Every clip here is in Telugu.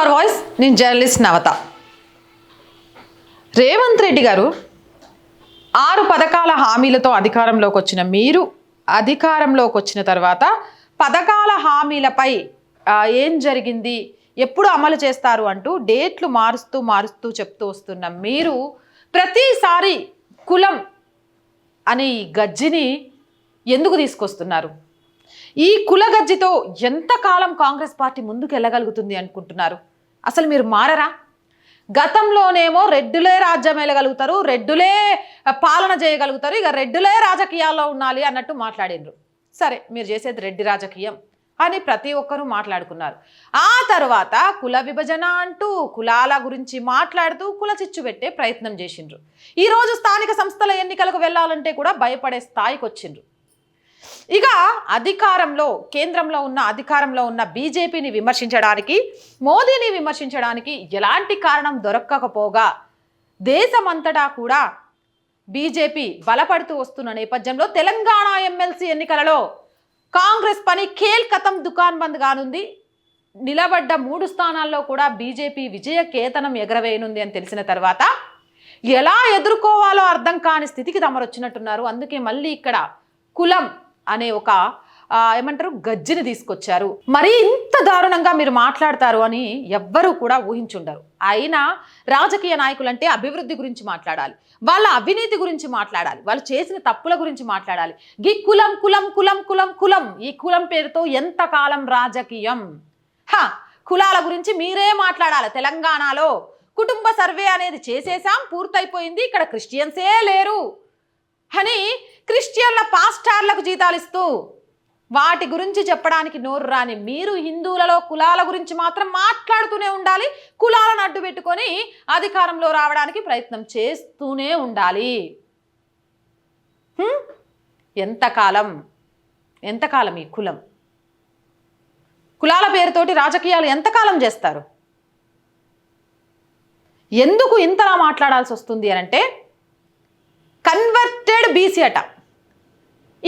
అవర్ వాయిస్ నేను జర్నలిస్ట్ నవత. రేవంత్ రెడ్డి గారు ఆరు పథకాల హామీలతో అధికారంలోకి వచ్చిన మీరు అధికారంలోకి వచ్చిన తర్వాత పథకాల హామీలపై ఏం జరిగింది ఎప్పుడు అమలు చేస్తారు అంటూ డేట్లు మారుస్తూ మారుస్తూ చెప్తూ వస్తున్న మీరు ప్రతిసారి కులం అనే ఈ గజ్జిని ఎందుకు తీసుకొస్తున్నారు? ఈ కుల గజ్జితో ఎంతకాలం కాంగ్రెస్ పార్టీ ముందుకు వెళ్ళగలుగుతుంది అనుకుంటున్నారు? అసలు మీరు మారరా? గతంలోనేమో రెడ్డులే రాజ్యం వెళ్ళగలుగుతారు రెడ్డులే పాలన చేయగలుగుతారు ఇక రెడ్డులే రాజకీయాల్లో ఉండాలి అన్నట్టు మాట్లాడిండ్రు సరే మీరు చేసేది రెడ్డి రాజకీయం అని ప్రతి ఒక్కరూ మాట్లాడుకున్నారు. ఆ తర్వాత కుల విభజన అంటూ కులాల గురించి మాట్లాడుతూ కుల చిచ్చు పెట్టే ప్రయత్నం చేసిండ్రు. ఈరోజు స్థానిక సంస్థల ఎన్నికలకు వెళ్ళాలంటే కూడా భయపడే స్థాయికి వచ్చిండ్రు. ఇక అధికారంలో కేంద్రంలో ఉన్న అధికారంలో ఉన్న బీజేపీని విమర్శించడానికి మోదీని విమర్శించడానికి ఎలాంటి కారణం దొరక్కకపోగా దేశమంతటా కూడా బీజేపీ బలపడుతూ వస్తున్న నేపథ్యంలో తెలంగాణ ఎమ్మెల్సీ ఎన్నికలలో కాంగ్రెస్ పని ఖేల్ కథం దుకాన్ బంద్ కానుంది. నిలబడ్డ మూడు స్థానాల్లో కూడా బీజేపీ విజయ కేతనం ఎగరవేయనుంది అని తెలిసిన తర్వాత ఎలా ఎదుర్కోవాలో అర్థం కాని స్థితికి తమరు వచ్చినట్టున్నారు అందుకే మళ్ళీ ఇక్కడ కులం అనే ఒక ఏమంటారు గజ్జిని తీసుకొచ్చారు. మరి ఇంత దారుణంగా మీరు మాట్లాడతారు అని ఎవ్వరూ కూడా ఊహించుండరు. అయినా రాజకీయ నాయకులంటే అభివృద్ధి గురించి మాట్లాడాలి. వాళ్ళ అవినీతి గురించి మాట్లాడాలి. వాళ్ళు చేసిన తప్పుల గురించి మాట్లాడాలి. గి కులం కులం కులం కులం కులం. ఈ కులం పేరుతో ఎంతకాలం రాజకీయం? హ! కులాల గురించి మీరే మాట్లాడాలి తెలంగాణలో. కుటుంబ సర్వే అనేది చేసేసాం పూర్తయిపోయింది. ఇక్కడ క్రిస్టియన్సే లేరు. అని క్రిస్టియన్ల పాస్టార్లకు జీతాలు ఇస్తూ వాటి గురించి చెప్పడానికి నోరు రాని మీరు హిందువులలో కులాల గురించి మాత్రం మాట్లాడుతూనే ఉండాలి కులాలను అడ్డు పెట్టుకొని అధికారంలో రావడానికి ప్రయత్నం చేస్తూనే ఉండాలి. ఎంతకాలం? ఎంతకాలం ఈ కులం? కులాల పేరుతోటి రాజకీయాలు ఎంతకాలం చేస్తారు? ఎందుకు ఇంతలా మాట్లాడాల్సి వస్తుంది అని అంటే కన్వర్టెడ్ బీసీ అట.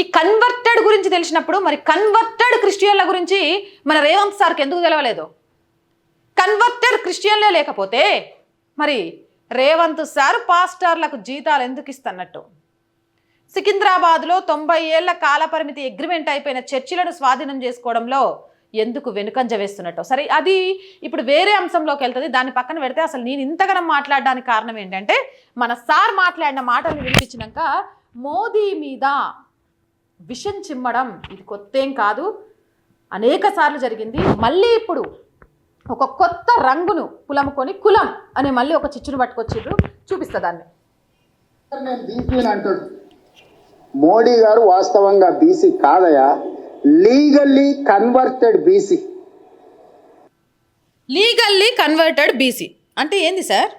ఈ కన్వర్టెడ్ గురించి తెలిసినప్పుడు మరి కన్వర్టెడ్ క్రిస్టియన్ల గురించి మన రేవంత్ సార్కి ఎందుకు తెలవలేదు? కన్వర్టెడ్ క్రిస్టియన్లే లేకపోతే మరి రేవంత్ సార్ పాస్టర్లకు జీతాలు ఎందుకు ఇస్తన్నట్టు? సికింద్రాబాద్లో తొంభై ఏళ్ళ కాలపరిమితి అగ్రిమెంట్ అయిపోయిన చర్చిలను స్వాధీనం చేసుకోవడంలో ఎందుకు వెనుకంజ వేస్తున్నట్టు? సరే అది ఇప్పుడు వేరే అంశంలోకి వెళ్తుంది. దాన్ని పక్కన పెడితే అసలు నేను ఇంతగానం మాట్లాడడానికి కారణం ఏంటంటే మన సార్ మాట్లాడిన మాటలు వినిపించినాక మోదీ మీద విషం చిమ్మడం ఇది కొత్త ఏం కాదు. అనేక సార్లు జరిగింది. మళ్ళీ ఇప్పుడు ఒక కొత్త రంగును పులముకొని కులం అనే మళ్ళీ ఒక చిచ్చును పట్టుకొచ్చిండ్రు. చూపిస్తా దాన్ని. నేను అంటాడు మోడీ గారు వాస్తవంగా బీసీ కాదయా? Legally converted BC legally converted BC అంటే ఏంది సార్?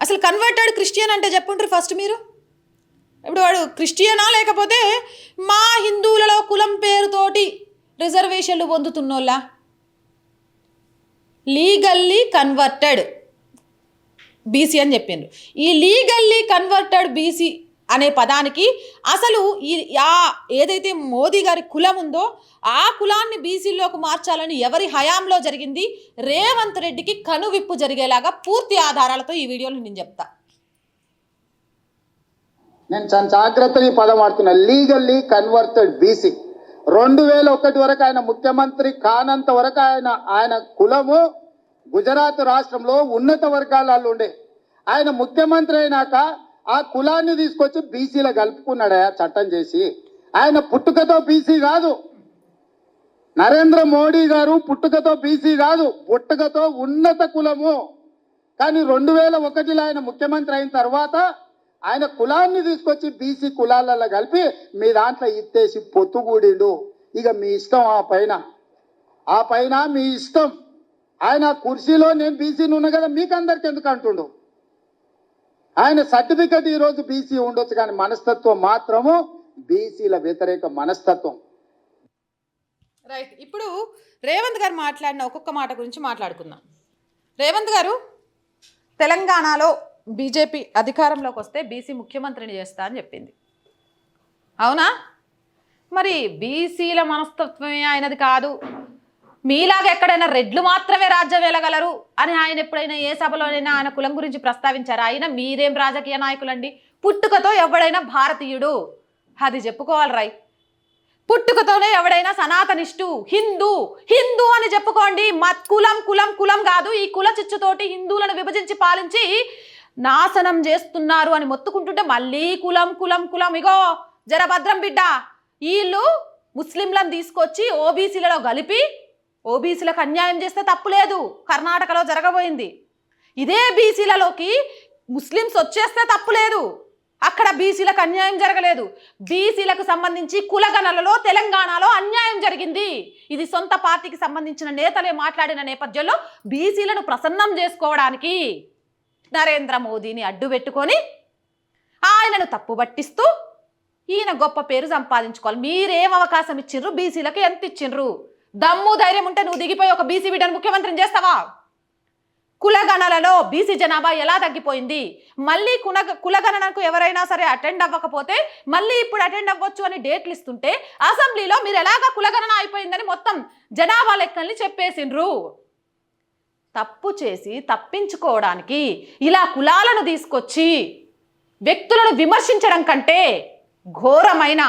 అసలు కన్వర్టెడ్ క్రిస్టియన్ అంటే చెప్పుంటారు ఫస్ట్ మీరు? ఇప్పుడు వాడు క్రిస్టియనా లేకపోతే మా హిందువులలో కులం పేరుతోటి రిజర్వేషన్లు పొందుతున్నోళ్ళ? లీగల్లీ కన్వర్టెడ్ బీసీ అని చెప్పిండ్రు. ఈ లీగల్లీ కన్వర్టెడ్ బీసీ అనే పదానికి అసలు ఈ ఆ ఏదైతే మోదీ గారి కులం ఉందో ఆ కులాన్ని బీసీలోకి మార్చాలని ఎవరి హయాంలో జరిగింది? రేవంత్ రెడ్డికి కనువిప్పు జరిగేలాగా పూర్తి ఆధారాలతో ఈ వీడియోలో నేను చెప్తా. నేను చాలా జాగ్రత్తగా ఈ పదం వాడుతున్నా. లీగల్లీ కన్వర్టెడ్ బీసీ రెండు వేల ఒకటి వరకు ఆయన ముఖ్యమంత్రి కానంత వరకు ఆయన ఆయన కులము గుజరాత్ రాష్ట్రంలో ఉన్నత వర్గాలలో ఉండే. ఆయన ముఖ్యమంత్రి అయినాక ఆ కులాన్ని తీసుకొచ్చి బీసీలో కలుపుకున్నాడయా చట్టం చేసి? ఆయన పుట్టుకతో బీసీ కాదు. నరేంద్ర మోడీ గారు పుట్టుకతో బీసీ కాదు పుట్టుకతో ఉన్నత కులము. కానీ రెండు వేల ఒకటిలో ఆయన ముఖ్యమంత్రి అయిన తర్వాత ఆయన కులాన్ని తీసుకొచ్చి బీసీ కులాలలో కలిపి మీ దాంట్లో ఇత్తేసి పొత్తుగూడిండు ఇక మీ ఇష్టం ఆ పైన. ఆ పైన మీ ఇష్టం. ఆయన ఆ కుర్చీలో నేను బీసీని ఉన్నా కదా మీకు అందరికి ఎందుకు అంటుండు? ఆయన సర్టిఫికెట్ ఈరోజు బీసీ ఉండొచ్చు కానీ మనస్తత్వం మాత్రము బీసీల వ్యతిరేక మనస్తత్వం. రైట్ ఇప్పుడు రేవంత్ గారు మాట్లాడిన ఒక్కొక్క మాట గురించి మాట్లాడుకుందాం. రేవంత్ గారు తెలంగాణలో బీజేపీ అధికారంలోకి వస్తే బీసీ ముఖ్యమంత్రిని చేస్తా అని చెప్పింది. అవునా? మరి బీసీల మనస్తత్వమే ఆయనది కాదు. మీలాగా ఎక్కడైనా రెడ్లు మాత్రమే రాజ్యం వెళ్ళగలరు అని ఆయన ఎప్పుడైనా ఏ సభలోనైనా ఆయన కులం గురించి ప్రస్తావించారు? ఆయన మీరేం రాజకీయ నాయకులండి? పుట్టుకతో ఎవడైనా భారతీయుడు? అది చెప్పుకోవాలి రై పుట్టుకతోనే ఎవడైనా సనాతనిష్టు హిందూ హిందూ అని చెప్పుకోండి. మత్ కులం కులం కులం కాదు. ఈ కుల చిచ్చుతోటి హిందువులను విభజించి పాలించి నాశనం చేస్తున్నారు అని మొత్తుకుంటుంటే మళ్ళీ కులం కులం కులం. ఇగో జరభద్రం బిడ్డ వీళ్ళు ముస్లింలను తీసుకొచ్చి ఓబీసీలలో కలిపి ఓబీసీలకు అన్యాయం చేస్తే తప్పులేదు కర్ణాటకలో జరగబోయింది. ఇదే బీసీలలోకి ముస్లిమ్స్ వచ్చేస్తే తప్పులేదు అక్కడ బీసీలకు అన్యాయం జరగలేదు. బీసీలకు సంబంధించి కులగణలలో తెలంగాణలో అన్యాయం జరిగింది. ఇది సొంత పార్టీకి సంబంధించిన నేతలే మాట్లాడిన నేపథ్యంలో బీసీలను ప్రసన్నం చేసుకోవడానికి నరేంద్ర మోదీని అడ్డు పెట్టుకొని ఆయనను తప్పుబట్టిస్తూ ఈయన గొప్ప పేరు సంపాదించుకోవాలి. మీరేం అవకాశం ఇచ్చిండ్రు? బీసీలకు ఎంత ఇచ్చిండ్రు? దమ్ము ధైర్యం ఉంటే నువ్వు దిగిపోయి ఒక బీసీ బిడ్డను ముఖ్యమంత్రిని చేస్తావా? కులగణలలో బీసీ జనాభా ఎలా తగ్గిపోయింది? మళ్ళీ కుల కులగణనకు ఎవరైనా సరే అటెండ్ అవ్వకపోతే మళ్ళీ ఇప్పుడు అటెండ్ అవ్వచ్చు అని డేట్లు ఇస్తుంటే అసెంబ్లీలో మీరు ఎలాగా కులగణన అయిపోయిందని మొత్తం జనాభా లెక్కల్ని చెప్పేసిండ్రు. తప్పు చేసి తప్పించుకోవడానికి ఇలా కులాలను తీసుకొచ్చి వ్యక్తులను విమర్శించడం కంటే ఘోరమైన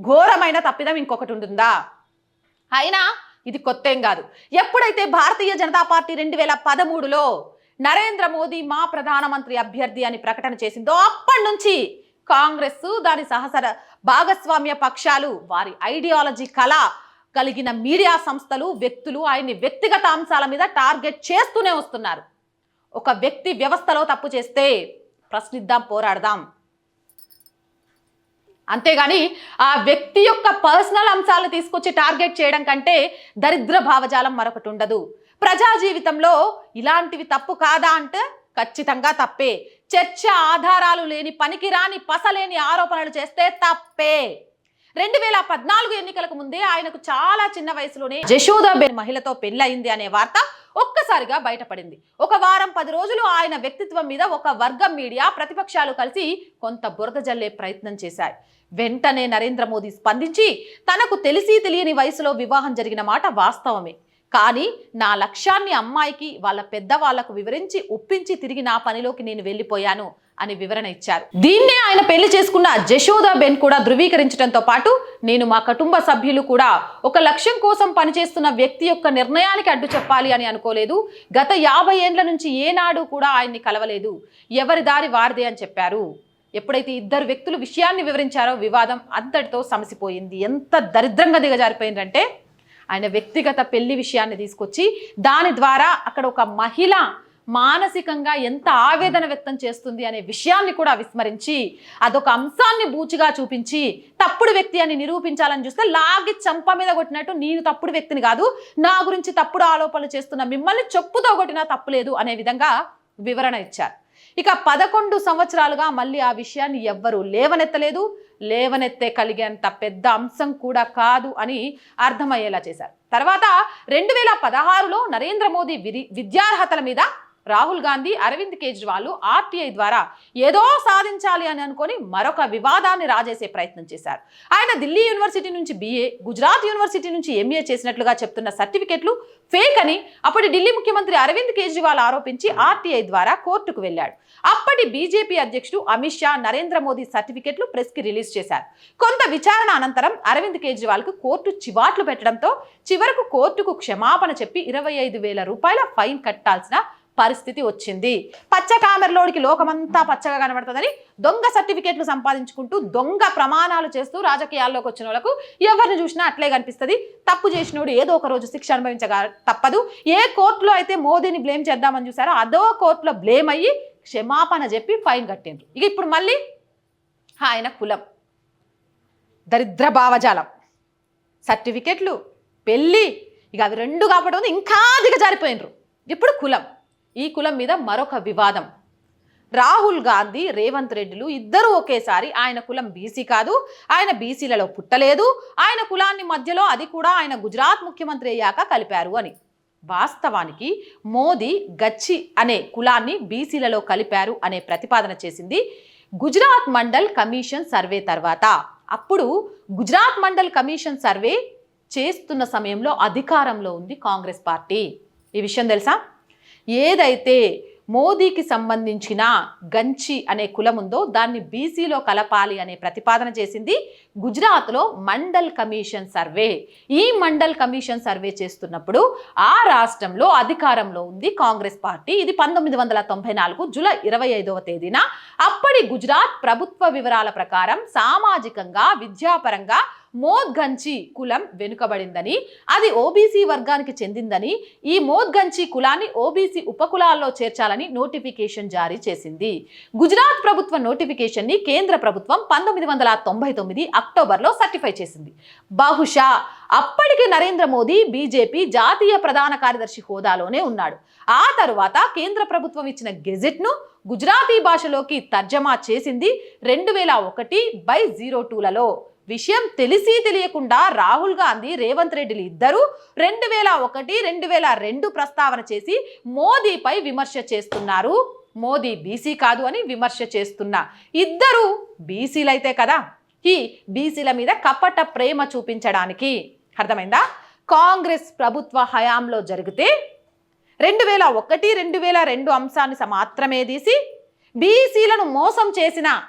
ఘోరమైన తప్పిదం ఇంకొకటి ఉంటుందా? అయినా ఇది కొత్త ఏం కాదు. ఎప్పుడైతే భారతీయ జనతా పార్టీ రెండు వేల పదమూడులో నరేంద్ర మోదీ మా ప్రధానమంత్రి అభ్యర్థి అని ప్రకటన చేసిందో అప్పటి నుంచి కాంగ్రెస్ దాని సహసర భాగస్వామ్య పక్షాలు వారి ఐడియాలజీ కళ కలిగిన మీడియా సంస్థలు వ్యక్తులు ఆయన్ని వ్యక్తిగత అంశాల మీద టార్గెట్ చేస్తూనే వస్తున్నారు. ఒక వ్యక్తి వ్యవస్థలో తప్పు చేస్తే ప్రశ్నిద్దాం పోరాడదాం. అంతేగాని ఆ వ్యక్తి యొక్క పర్సనల్ అంశాలను తీసుకొచ్చి టార్గెట్ చేయడం కంటే దరిద్ర భావజాలం మరొకటి ఉండదు. ప్రజా జీవితంలో ఇలాంటివి తప్పు కాదా అంటే ఖచ్చితంగా తప్పే. చర్చ ఆధారాలు లేని పనికిరాని పసలేని ఆరోపణలు చేస్తే తప్పే. రెండు వేల పద్నాలుగు ఎన్నికలకు ముందే ఆయనకు చాలా చిన్న వయసులోనే జశోదాబేన్ మహిళతో పెళ్ళయింది అనే వార్త ఒక్కసారిగా బయటపడింది. ఒక వారం పది రోజులు ఆయన వ్యక్తిత్వం మీద ఒక వర్గం మీడియా ప్రతిపక్షాలు కలిసి కొంత బురద జల్లే ప్రయత్నం చేశాయి. వెంటనే నరేంద్ర మోదీ స్పందించి తనకు తెలిసి తెలియని వయసులో వివాహం జరిగిన మాట వాస్తవమే. కానీ నా లక్ష్యాన్ని అమ్మాయికి వాళ్ళ పెద్దవాళ్ళకు వివరించి ఒప్పించి తిరిగి నా పనిలోకి నేను వెళ్ళిపోయాను. అని వివరణ ఇచ్చారు. దీన్నే ఆయన పెళ్ళి చేసుకున్న జశోదా బెన్ కూడా ధృవీకరించడంతో పాటు నేను మా కుటుంబ సభ్యులు కూడా ఒక లక్ష్యం కోసం పనిచేస్తున్న వ్యక్తి యొక్క నిర్ణయానికి అడ్డు చెప్పాలి అని అనుకోలేదు. గత యాభై ఏండ్ల నుంచి ఏనాడు కూడా ఆయన్ని కలవలేదు. ఎవరి దారి వారిదే అని చెప్పారు. ఎప్పుడైతే ఇద్దరు వ్యక్తులు విషయాన్ని వివరించారో వివాదం అంతటితో సమసిపోయింది. ఎంత దరిద్రంగా దిగజారిపోయిందంటే ఆయన వ్యక్తిగత పెళ్ళి విషయాన్ని తీసుకొచ్చి దాని ద్వారా అక్కడ ఒక మహిళ మానసికంగా ఎంత ఆవేదన వ్యక్తం చేస్తుంది అనే విషయాన్ని కూడా విస్మరించి అదొక అంశాన్ని బూచిగా చూపించి తప్పుడు వ్యక్తి అని నిరూపించాలని చూస్తే లాగి చంప మీద కొట్టినట్టు నేను తప్పుడు వ్యక్తిని కాదు నా గురించి తప్పుడు ఆరోపణలు చేస్తున్న మిమ్మల్ని చెప్పుతో కొట్టినా తప్పులేదు అనే విధంగా వివరణ ఇచ్చారు. ఇక పదకొండు సంవత్సరాలుగా మళ్ళీ ఆ విషయాన్ని ఎవ్వరూ లేవనెత్తలేదు. లేవనెత్తే కలిగేంత పెద్ద అంశం కూడా కాదు అని అర్థమయ్యేలా చేశారు. తర్వాత రెండు వేల పదహారులో నరేంద్ర మోదీ విద్యార్హతల మీద రాహుల్ గాంధీ అరవింద్ కేజ్రీవాల్ ఆర్టీఐ ద్వారా ఏదో సాధించాలి అని అనుకొని మరొక వివాదాన్ని రాజేసే ప్రయత్నం చేశారు. ఆయన ఢిల్లీ యూనివర్సిటీ నుంచి బీఏ గుజరాత్ యూనివర్సిటీ నుంచి ఎంఏ చేసినట్లుగా చెప్తున్న సర్టిఫికెట్లు ఫేక్ అని అప్పటి ఢిల్లీ ముఖ్యమంత్రి అరవింద్ కేజ్రీవాల్ ఆరోపించి ఆర్టీఐ ద్వారా కోర్టుకు వెళ్ళాడు. అప్పటి బీజేపీ అధ్యక్షుడు అమిత్ షా నరేంద్ర మోదీ సర్టిఫికెట్లు ప్రెస్కి రిలీజ్ చేశారు. కొంత విచారణ అనంతరం అరవింద్ కేజ్రీవాల్కు కోర్టు చివాట్లు పెట్టడంతో చివరకు కోర్టుకు క్షమాపణ చెప్పి ఇరవై ఐదు వేల రూపాయల ఫైన్ కట్టాల్సిన పరిస్థితి వచ్చింది. పచ్చ కామెరలోడికి లోకమంతా పచ్చగా కనబడుతుందని దొంగ సర్టిఫికేట్లు సంపాదించుకుంటూ దొంగ ప్రమాణాలు చేస్తూ రాజకీయాల్లోకి వచ్చిన వాళ్ళకు ఎవరిని చూసినా అట్లే కనిపిస్తుంది. తప్పు చేసినోడు ఏదో ఒక రోజు శిక్ష అనుభవించగా తప్పదు. ఏ కోర్టులో అయితే మోదీని బ్లేమ్ చేద్దామని చూసారో అదో కోర్టులో బ్లేమ్ అయ్యి క్షమాపణ చెప్పి ఫైన్ కట్టిండ్రు. ఇక ఇప్పుడు మళ్ళీ ఆయన కులం. దరిద్ర భావజాలం. సర్టిఫికెట్లు పెళ్ళి ఇక అవి రెండు కాబట్టి ఇంకా దిగజారిపోయినరు ఇప్పుడు కులం. ఈ కులం మీద మరొక వివాదం. రాహుల్ గాంధీ రేవంత్ రెడ్డిలు ఇద్దరు ఒకేసారి ఆయన కులం బీసీ కాదు ఆయన బీసీలలో పుట్టలేదు ఆయన కులాన్ని మధ్యలో అది కూడా ఆయన గుజరాత్ ముఖ్యమంత్రి అయ్యాక కలిపారు అని. వాస్తవానికి మోదీ గచ్చి అనే కులాన్ని బీసీలలో కలిపారు అనే ప్రతిపాదన చేసింది గుజరాత్ మండల్ కమిషన్ సర్వే తర్వాత. అప్పుడు గుజరాత్ మండల్ కమిషన్ సర్వే చేస్తున్న సమయంలో అధికారంలో ఉంది కాంగ్రెస్ పార్టీ. ఈ విషయం తెలుసా? ఏదైతే మోదీకి సంబంధించిన గంచి అనే కులం ఉందో దాన్ని బీసీలో కలపాలి అనే ప్రతిపాదన చేసింది గుజరాత్లో మండల్ కమిషన్ సర్వే. ఈ మండల్ కమిషన్ సర్వే చేస్తున్నప్పుడు ఆ రాష్ట్రంలో అధికారంలో ఉంది కాంగ్రెస్ పార్టీ. ఇది పంతొమ్మిది వందల తొంభై నాలుగు జూలై ఇరవై ఐదవ తేదీన. అప్పటి గుజరాత్ ప్రభుత్వ వివరాల ప్రకారం సామాజికంగా విద్యాపరంగా మోద్గంచి కులం వెనుకబడిందని అది ఓబీసీ వర్గానికి చెందిందని ఈ మోద్గంచి కులాన్ని ఓబీసీ ఉపకులాల్లో చేర్చాలని నోటిఫికేషన్ జారీ చేసింది. గుజరాత్ ప్రభుత్వ నోటిఫికేషన్ని కేంద్ర ప్రభుత్వం పంతొమ్మిది వందల తొంభై తొమ్మిది అక్టోబర్లో సర్టిఫై చేసింది. బహుశా అప్పటికి నరేంద్ర మోదీ బీజేపీ జాతీయ ప్రధాన కార్యదర్శి హోదాలోనే ఉన్నాడు. ఆ తరువాత కేంద్ర ప్రభుత్వం ఇచ్చిన గెజెట్ను గుజరాతీ భాషలోకి తర్జమా చేసింది రెండు వేల ఒకటి బై జీరో టూలలో. విషయం తెలిసి తెలియకుండా రాహుల్ గాంధీ రేవంత్ రెడ్డిలు ఇద్దరూ రెండు వేల ఒకటి రెండు వేల రెండు ప్రస్తావన చేసి మోదీపై విమర్శ చేస్తున్నారు. మోదీ బీసీ కాదు అని విమర్శ చేస్తున్నా ఇద్దరు బీసీలైతే కదా? ఈ బీసీల మీద కపట ప్రేమ చూపించడానికి. అర్థమైందా? కాంగ్రెస్ ప్రభుత్వ హయాంలో జరిగితే రెండు వేల ఒకటి రెండు వేల రెండు అంశాన్ని స- మాత్రమే తీసి బీసీలను మోసం చేసిన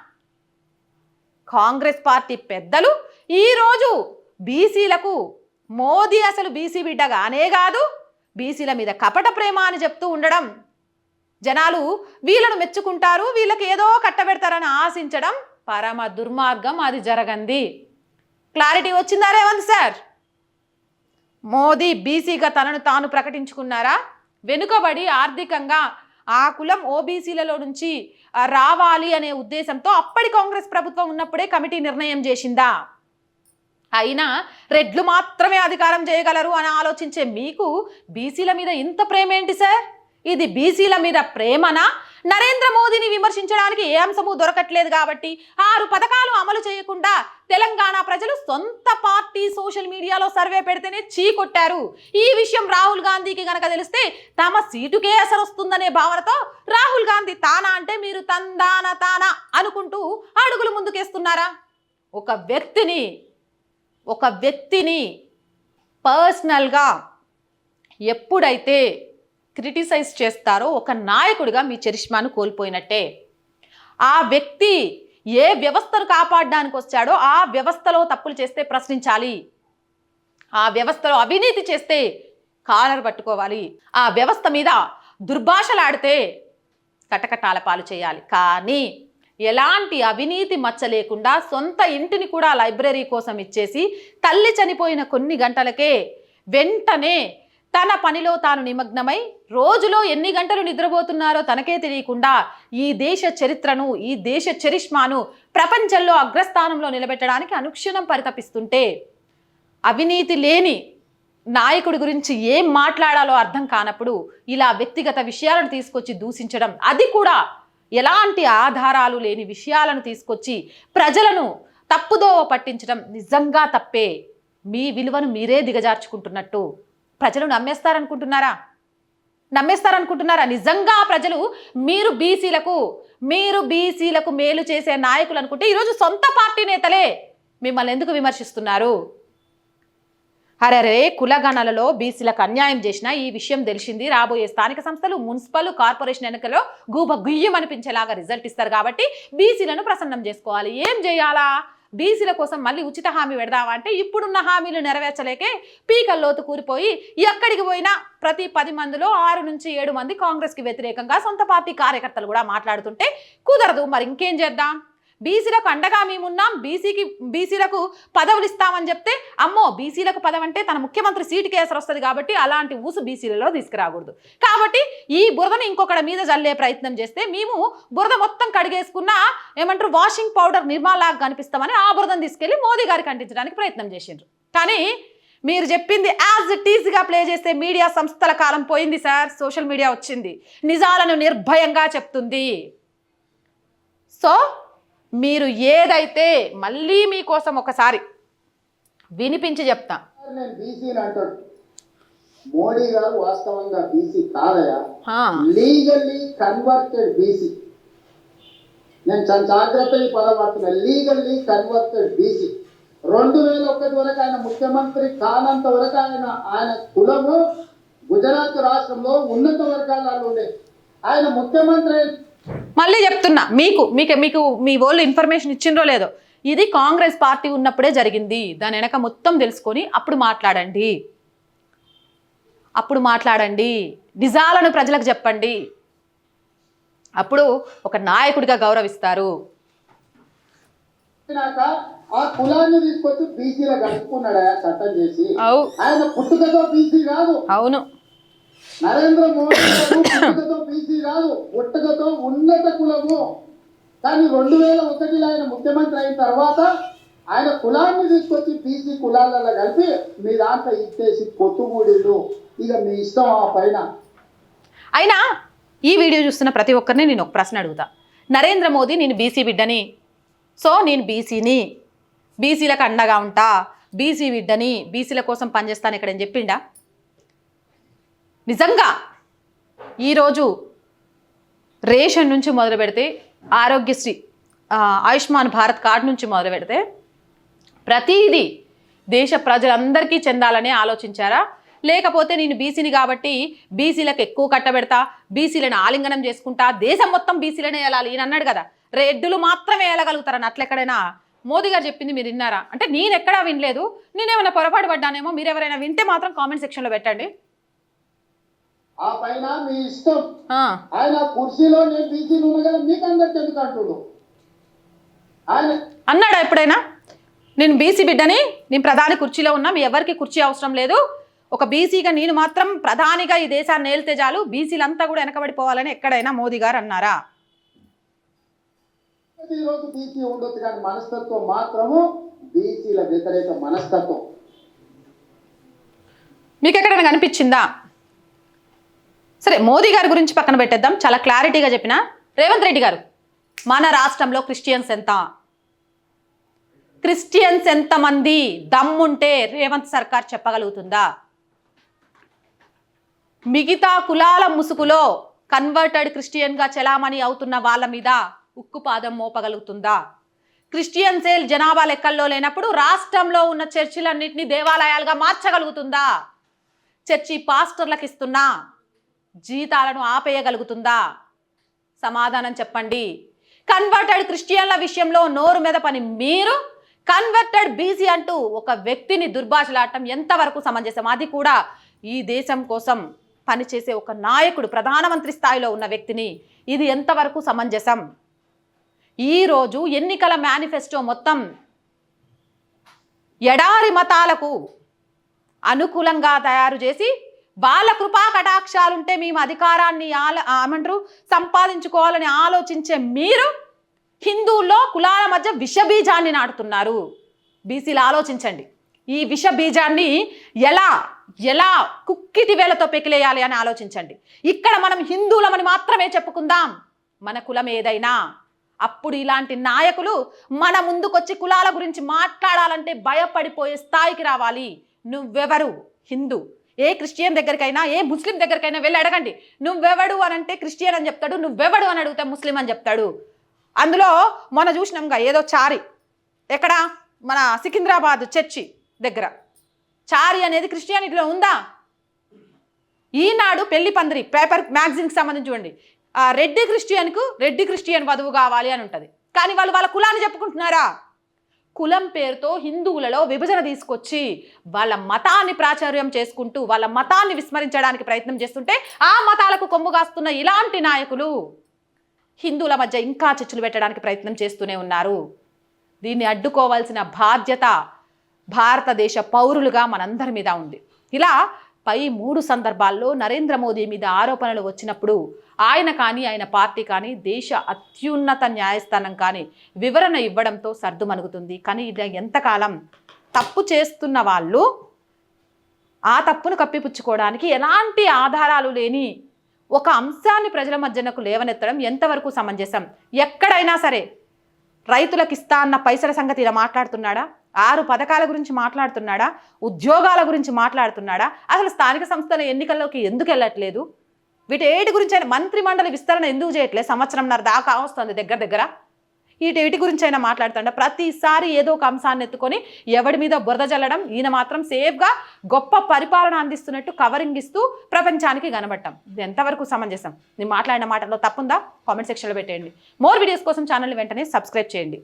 కాంగ్రెస్ పార్టీ పెద్దలు ఈరోజు బీసీలకు మోదీ అసలు బీసీ బిడ్డగానే కాదు బీసీల మీద కపట ప్రేమ అని చెప్తూ ఉండడం. జనాలు వీళ్ళను మెచ్చుకుంటారు వీళ్ళకి ఏదో కట్టబెడతారని ఆశించడం పరమ దుర్మార్గం అది జరగంది. క్లారిటీ వచ్చిందా రేవంత్ సార్? మోదీ బీసీగా తనను తాను ప్రకటించుకున్నారా? వెనుకబడి ఆర్థికంగా ఆ కులం ఓబీసీలలో నుంచి రావాలి అనే ఉద్దేశంతో అప్పటి కాంగ్రెస్ ప్రభుత్వం ఉన్నప్పుడే కమిటీ నిర్ణయం చేసిందా? అయినా రెడ్లు మాత్రమే అధికారం చేయగలరు అని ఆలోచించే మీకు బీసీల మీద ఇంత ప్రేమ ఏంటి సార్? ఇది బీసీల మీద ప్రేమనా? నరేంద్ర మోదీని విమర్శించడానికి ఏ అంశము దొరకట్లేదు కాబట్టి ఆరు పథకాలు అమలు చేయకుండా తెలంగాణ ప్రజలు సొంత పార్టీ సోషల్ మీడియాలో సర్వే పెడితేనే చీకొట్టారు. ఈ విషయం రాహుల్ గాంధీకి గనక తెలిస్తే తమ సీటుకే అసలు వస్తుందనే భావనతో రాహుల్ గాంధీ తానా అంటే మీరు తందాన తానా అనుకుంటూ అడుగులు ముందుకేస్తున్నారా? ఒక వ్యక్తిని ఒక వ్యక్తిని పర్సనల్గా ఎప్పుడైతే క్రిటిసైజ్ చేస్తారో ఒక నాయకుడిగా మీ చరిష్మాను కోల్పోయినట్టే. ఆ వ్యక్తి ఏ వ్యవస్థను కాపాడడానికి వచ్చాడో ఆ వ్యవస్థలో తప్పులు చేస్తే ప్రశ్నించాలి. ఆ వ్యవస్థలో అవినీతి చేస్తే కాలర్ పట్టుకోవాలి. ఆ వ్యవస్థ మీద దుర్భాషలాడితే కటకటాల పాలు చేయాలి. కానీ ఎలాంటి అవినీతి మచ్చ లేకుండా సొంత ఇంటిని కూడా లైబ్రరీ కోసం ఇచ్చేసి తల్లి చనిపోయిన కొన్ని గంటలకే వెంటనే తన పనిలో తాను నిమగ్నమై రోజులో ఎన్ని గంటలు నిద్రపోతున్నారో తనకే తెలియకుండా ఈ దేశ చరిత్రను ఈ దేశ చరిష్మాను ప్రపంచంలో అగ్రస్థానంలో నిలబెట్టడానికి అనుక్షణం పరితపిస్తుంటే అవినీతి లేని నాయకుడి గురించి ఏం మాట్లాడాలో అర్థం కానప్పుడు ఇలా వ్యక్తిగత విషయాలను తీసుకొచ్చి దూషించడం అది కూడా ఎలాంటి ఆధారాలు లేని విషయాలను తీసుకొచ్చి ప్రజలను తప్పుదోవ పట్టించడం నిజంగా తప్పే. మీ విలువను మీరే దిగజార్చుకుంటున్నట్టు. ప్రజలు నమ్మేస్తారనుకుంటున్నారా? నమ్మేస్తారనుకుంటున్నారా? నిజంగా ప్రజలు మీరు బీసీలకు మీరు బీసీలకు మేలు చేసే నాయకులు అనుకుంటే ఈరోజు సొంత పార్టీ నేతలే మిమ్మల్ని ఎందుకు విమర్శిస్తున్నారు? అరే కులగణలలో బీసీలకు అన్యాయం చేసిన ఈ విషయం తెలిసింది. రాబోయే స్థానిక సంస్థలు మున్సిపల్ కార్పొరేషన్ ఎన్నికల్లో గూబ గుయ్యం అనిపించేలాగా రిజల్ట్ ఇస్తారు కాబట్టి బీసీలను ప్రసన్నం చేసుకోవాలి. ఏం చేయాలా? బీసీల కోసం మళ్ళీ ఉచిత హామీ పెడదామా అంటే ఇప్పుడున్న హామీలు నెరవేర్చలేకే పీకల్లోతు కూరిపోయి ఎక్కడికి పోయినా ప్రతి పది మందిలో ఆరు నుంచి ఏడు మంది కాంగ్రెస్కి వ్యతిరేకంగా సొంత పార్టీ కార్యకర్తలు కూడా మాట్లాడుతుంటే కుదరదు. మరి ఇంకేం చేద్దాం? బీసీలకు అండగా మేమున్నాం బీసీకి బీసీలకు పదవులు ఇస్తామని చెప్తే అమ్మో బీసీలకు పదవంటే తన ముఖ్యమంత్రి సీటు కేసరి వస్తుంది కాబట్టి అలాంటి ఊసు బీసీలలో తీసుకురాకూడదు. కాబట్టి ఈ బురదను ఇంకొకటి మీద జల్లే ప్రయత్నం చేస్తే మేము బురద మొత్తం కడిగేసుకున్న ఏమంటారు వాషింగ్ పౌడర్ నిర్మాలాగా కనిపిస్తామని ఆ బురదను తీసుకెళ్ళి మోదీ గారికి అంటించడానికి ప్రయత్నం చేసిండ్రు. కానీ మీరు చెప్పింది యాజ్ ఇట్ ఈజీగా ప్లే చేస్తే మీడియా సంస్థల కాలం పోయింది సార్ సోషల్ మీడియా వచ్చింది. నిజాలను నిర్భయంగా చెప్తుంది. సో మీరు ఏదైతే మళ్ళీ మీకోసం ఒకసారి వినిపించి చెప్తా. మోడీ గారు వాస్తవంగా బీసీ కాదయా లీగల్లీ కన్వర్టెడ్ బీసీ నేను చాలా జాగ్రత్తగా ఈ పదం వాడుతున్నా. లీగల్లీ కన్వర్టెడ్ బీసీ రెండు వేల ఒకటి వరకు ఆయన ముఖ్యమంత్రి కానంత వరకు ఆయన ఆయన కులము గుజరాత్ రాష్ట్రంలో ఉన్నత వర్గాలలో ఉండే. ఆయన ముఖ్యమంత్రి మళ్ళీ చెప్తున్నా మీకు మీకు మీకు మీ వాళ్ళు ఇన్ఫర్మేషన్ ఇచ్చిండ్రో లేదో ఇది కాంగ్రెస్ పార్టీ ఉన్నప్పుడే జరిగింది. దాని వెనక మొత్తం తెలుసుకొని అప్పుడు మాట్లాడండి. అప్పుడు మాట్లాడండి. నిజాలను ప్రజలకు చెప్పండి. అప్పుడు ఒక నాయకుడిగా గౌరవిస్తారు. అయినాక ఆ కులాన్ని తీసుకొచ్చి బీసీలో కలుపుకున్నాడు చట్టం చేసి? ఆయన పుట్టుకతో బీసీ కాదు. అవును. నరేంద్ర మోడీ గారు పుట్టుకతో బీసీ కాదు పుట్టుకతో ఉన్నత కులము. కానీ రెండు వేల ఒకటిలో ఆయన ముఖ్యమంత్రి అయిన తర్వాత ఆయన కులాన్ని తీసుకొచ్చి బీసీ కులాలలో కలిపి మీ దాంట్లో ఇచ్చేసి పొత్తుమూడిలు ఇక మీ ఇష్టం ఆ పైన. అయినా ఈ వీడియో చూస్తున్న ప్రతి ఒక్కరిని నేను ఒక ప్రశ్న అడుగుతా. నరేంద్ర మోదీ నేను బీసీ బిడ్డని. సో నేను బీసీని. బీసీలకు అండగా ఉంటా. బీసీ బిడ్డని. బీసీల కోసం పనిచేస్తాను ఇక్కడ అని చెప్పిండా? నిజంగా ఈరోజు రేషన్ నుంచి మొదలు పెడితే ఆరోగ్యశ్రీ ఆయుష్మాన్ భారత్ కార్డు నుంచి మొదలు పెడితే ప్రతిదీ దేశ ప్రజలందరికీ చెందాలని ఆలోచించారా? లేకపోతే నేను బీసీని కాబట్టి బీసీలకు ఎక్కువ కట్టబెడతా బీసీలను ఆలింగనం చేసుకుంటా దేశం మొత్తం బీసీలనే వెళ్ళాలి ఈయన అన్నాడు కదా రెడ్డులు మాత్రమే వెళ్ళగలుగుతారని అట్లెక్కడైనా మోదీ గారు చెప్పింది మీరు విన్నారా? అంటే నేను ఎక్కడా వినలేదు నేనేమైనా పొరపాటు పడ్డానేమో మీరు ఎవరైనా వింటే మాత్రం కామెంట్ సెక్షన్లో పెట్టండి. ఆ పైన మీ ఇష్టం. ఆయన కుర్చీలో నేను బీసీలు ఉన్నా కదా మీకు అందరికి ఎందుకు అంటుడు ఆయన అన్నాడా ఎప్పుడైనా? నేను బీసీ బిడ్డని నేను ప్రధాని కుర్చీలో ఉన్నా మీ ఎవరికి కుర్చీ అవసరం లేదు? ఒక బీసీగా నేను మాత్రం ప్రధానిగా ఈ దేశాన్ని ఏలితే చాలు బీసీలంతా కూడా వెనకబడిపోవాలని ఎక్కడైనా మోదీ గారు అన్నారా? ఈ రోజు బీసీ ఉండొచ్చు కానీ మనస్తత్వం మాత్రము బీసీల వ్యతిరేక మనస్తత్వం. మీకు ఎక్కడైనా కనిపించిందా? సరే మోదీ గారి గురించి పక్కన పెట్టేద్దాం. చాలా క్లారిటీగా చెప్పిన రేవంత్ రెడ్డి గారు. మన రాష్ట్రంలో క్రిస్టియన్స్ ఎంత? క్రిస్టియన్స్ ఎంతమంది? దమ్ముంటే రేవంత్ సర్కార్ చెప్పగలుగుతుందా? మిగతా కులాల ముసుగులో కన్వర్టెడ్ క్రిస్టియన్గా చలామణి అవుతున్న వాళ్ళ మీద ఉక్కుపాదం మోపగలుగుతుందా? క్రిస్టియన్ సేల్ జనాభా లెక్కల్లో లేనప్పుడు రాష్ట్రంలో ఉన్న చర్చిలన్నింటినీ దేవాలయాలుగా మార్చగలుగుతుందా? చర్చి పాస్టర్లకు ఇస్తున్నా జీతాలను ఆపేయగలుగుతుందా? సమాధానం చెప్పండి. కన్వర్టెడ్ క్రిస్టియన్ల విషయంలో నోరు మీద పని మీరు కన్వర్టెడ్ బీసీ అంటూ ఒక వ్యక్తిని దుర్భాషలాడటం ఎంతవరకు సమంజసం? అది కూడా ఈ దేశం కోసం పనిచేసే ఒక నాయకుడు ప్రధానమంత్రి స్థాయిలో ఉన్న వ్యక్తిని ఇది ఎంతవరకు సమంజసం? ఈరోజు ఎన్నికల మేనిఫెస్టో మొత్తం ఎడారి మతాలకు అనుకూలంగా తయారు చేసి వాళ్ళ కృపా కటాక్షాలుంటే మేము అధికారాన్ని ఆల ఏమంటారు? సంపాదించుకోవాలని ఆలోచించే మీరు హిందువుల్లో కులాల మధ్య విషబీజాన్ని నాటుతున్నారు. బీసీలు ఆలోచించండి. ఈ విష బీజాన్ని ఎలా ఎలా కుక్కిటి వేలతో పెకిలేయాలి అని ఆలోచించండి. ఇక్కడ మనం హిందువులమని మాత్రమే చెప్పుకుందాం. మన కులం ఏదైనా. అప్పుడు ఇలాంటి నాయకులు మన ముందుకొచ్చి కులాల గురించి మాట్లాడాలంటే భయపడిపోయే స్థాయికి రావాలి. నువ్వెవరు? హిందూ. ఏ క్రిస్టియన్ దగ్గరికైనా ఏ ముస్లిం దగ్గరికైనా వెళ్ళి అడగండి. నువ్వెవడు అని అంటే క్రిస్టియన్ అని చెప్తాడు నువ్వెవడు అని అడిగితే ముస్లిం అని చెప్తాడు. అందులో మొన్న చూసినాంగా ఏదో చారి. ఎక్కడ? మన సికింద్రాబాద్ చర్చి దగ్గర. చారి అనేది క్రిస్టియానిటీలో ఉందా? ఈనాడు పెళ్ళి పందిరి పేపర్ మ్యాగజిన్కి సంబంధించి చూడండి. ఆ రెడ్డి క్రిస్టియన్కు రెడ్డి క్రిస్టియన్ వధువు కావాలి అని ఉంటుంది. కానీ వాళ్ళు వాళ్ళ కులాన్ని చెప్పుకుంటున్నారా? కులం పేరుతో హిందువులలో విభజన తీసుకొచ్చి వాళ్ళ మతాన్ని ప్రాచుర్యం చేసుకుంటూ వాళ్ళ మతాన్ని విస్మరించడానికి ప్రయత్నం చేస్తుంటే ఆ మతాలకు కొమ్ము కాస్తున్న ఇలాంటి నాయకులు హిందువుల మధ్య ఇంకా చర్చలు పెట్టడానికి ప్రయత్నం చేస్తూనే ఉన్నారు. దీన్ని అడ్డుకోవాల్సిన బాధ్యత భారతదేశ పౌరులుగా మనందరి మీద ఉంది. ఇలా పై మూడు సందర్భాల్లో నరేంద్ర మోదీ మీద ఆరోపణలు వచ్చినప్పుడు ఆయన కానీ ఆయన పార్టీ కానీ దేశ అత్యున్నత న్యాయస్థానం కానీ వివరణ ఇవ్వడంతో సర్దుమణుగుతుంది కానీ ఇది ఎంతకాలం తప్పు చేస్తున్న వాళ్ళు ఆ తప్పును కప్పిపుచ్చుకోవడానికి ఎలాంటి ఆధారాలు లేని ఒక అంశాన్ని ప్రజల మధ్యనకు లేవనెత్తడం ఎంతవరకు సమంజసం? ఎక్కడైనా సరే రైతులకు ఇస్తా అన్న పైసల సంగతి ఇలా మాట్లాడుతున్నాడా? ఆరు పథకాల గురించి మాట్లాడుతున్నాడా? ఉద్యోగాల గురించి మాట్లాడుతున్నాడా? అసలు స్థానిక సంస్థల ఎన్నికల్లోకి ఎందుకు వెళ్ళట్లేదు? వీటేటి ఏటి గురించి అయినా మంత్రి మండలి విస్తరణ ఎందుకు చేయట్లేదు సంవత్సరంన్నర దాకా వస్తుంది దగ్గర దగ్గర. వీటేటి గురించి అయినా మాట్లాడుతుండ? ప్రతిసారి ఏదో ఒక అంశాన్ని ఎత్తుకొని ఎవడి మీద బురద జల్లడం ఈయన మాత్రం సేఫ్గా గొప్ప పరిపాలన అందిస్తున్నట్టు కవరింగ్ ఇస్తూ ప్రపంచానికి కనబట్టాం ఇది ఎంతవరకు సమంజసం? నేను మాట్లాడిన మాటల్లో తప్పుందా? కామెంట్ సెక్షన్లో పెట్టేయండి. మోర్ వీడియోస్ కోసం ఛానల్ వెంటనే సబ్స్క్రైబ్ చేయండి.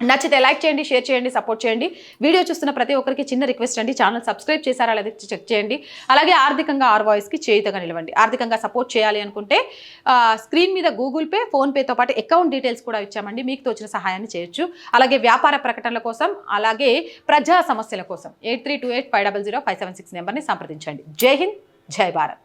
నచ్చితే లైక్ చేయండి షేర్ చేయండి సపోర్ట్ చేయండి. వీడియో చూస్తున్న ప్రతి ఒక్కరికి చిన్న రిక్వెస్ట్ అండి. ఛానల్ సబ్స్క్రైబ్ చేశారా లేదా చెక్ చేయండి. అలాగే ఆర్థికంగా ఆర్ వాయిస్కి చేయుతగా నిలవండి. ఆర్థికంగా సపోర్ట్ చేయాలి అనుకుంటే స్క్రీన్ మీద గూగుల్ పే ఫోన్పేతో పాటు అకౌంట్ డీటెయిల్స్ కూడా ఇచ్చామండి. మీకు తోచిన సహాయాన్ని చేయొచ్చు. అలాగే వ్యాపార ప్రకటనల కోసం అలాగే ప్రజా సమస్యల కోసం eight three two eight five double zero five seven six నెంబర్ని సంప్రదించండి. జై హింద్ జై భారత్.